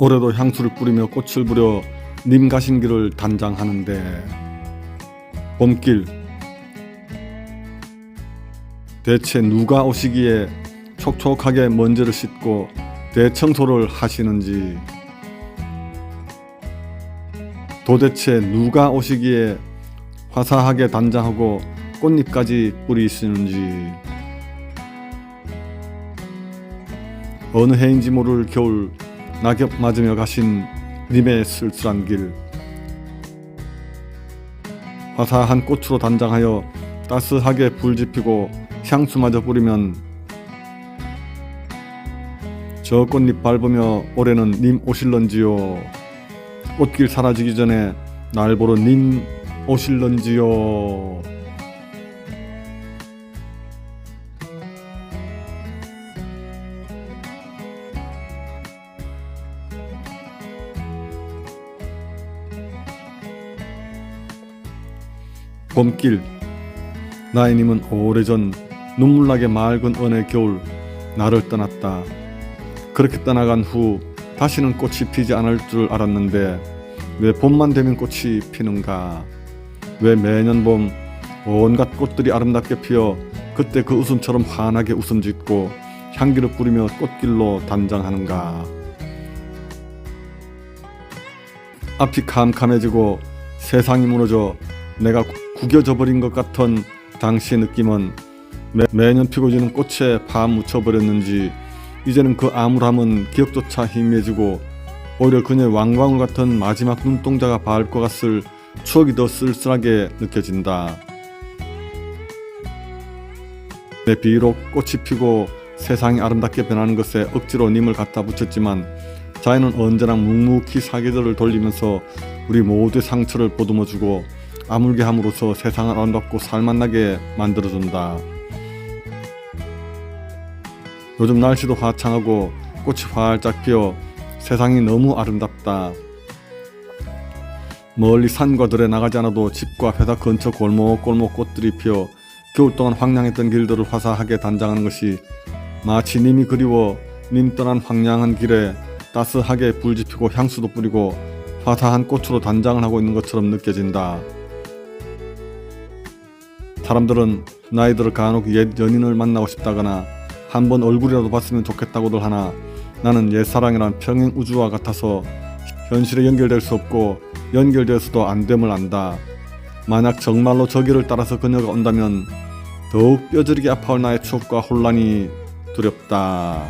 올해도 향수를 뿌리며 꽃을 부려 님 가신 길을 단장하는데 봄길 대체 누가 오시기에 촉촉하게 먼지를 씻고 대청소를 하시는지 도대체 누가 오시기에 화사하게 단장하고 꽃잎까지 뿌리시는지 어느 해인지 모를 겨울 낙엽 맞으며 가신 님의 쓸쓸한 길. 화사한 꽃으로 단장하여 따스하게 불 지피고 향수마저 뿌리면 저 꽃잎 밟으며 올해는 님 오실런지요? 꽃길 사라지기 전에 날 보러 님 오실런지요 봄길 나이님은 오래전 눈물나게 맑은 은의 겨울 나를 떠났다. 그렇게 떠나간 후 다시는 꽃이 피지 않을 줄 알았는데 왜 봄만 되면 꽃이 피는가? 왜 매년 봄 온갖 꽃들이 아름답게 피어 그때 그 웃음처럼 환하게 웃음 짓고 향기를 뿌리며 꽃길로 단장하는가? 앞이 캄캄해지고 세상이 무너져 내가 구겨져 버린 것 같은 당시의 느낌은 매, 매년 피고 지는 꽃에 파 묻혀버렸는지 이제는 그 암울함은 기억조차 희미해지고 오히려 그녀의 왕광울 같은 마지막 눈동자가 바를 것 같을 추억이 더 쓸쓸하게 느껴진다. 내 비록 꽃이 피고 세상이 아름답게 변하는 것에 억지로 님을 갖다 붙였지만 자연은 언제나 묵묵히 사계절을 돌리면서 우리 모두의 상처를 보듬어주고 아물게 함으로써 세상을 아름답고 살만나게 만들어준다. 요즘 날씨도 화창하고 꽃이 활짝 피어 세상이 너무 아름답다. 멀리 산과 들에 나가지 않아도 집과 회사 근처 골목골목 꽃들이 피어 겨울 동안 황량했던 길들을 화사하게 단장하는 것이 마치 님이 그리워 님 떠난 황량한 길에 따스하게 불 지피고 향수도 뿌리고 화사한 꽃으로 단장을 하고 있는 것처럼 느껴진다. 사람들은 나이들을 간혹 옛 연인을 만나고 싶다거나 한 번 얼굴이라도 봤으면 좋겠다고들 하나 나는 옛 사랑이란 평행 우주와 같아서 현실에 연결될 수 없고 연결되어서도 안 됨을 안다. 만약 정말로 저 길을 따라서 그녀가 온다면 더욱 뼈저리게 아파올 나의 추억과 혼란이 두렵다.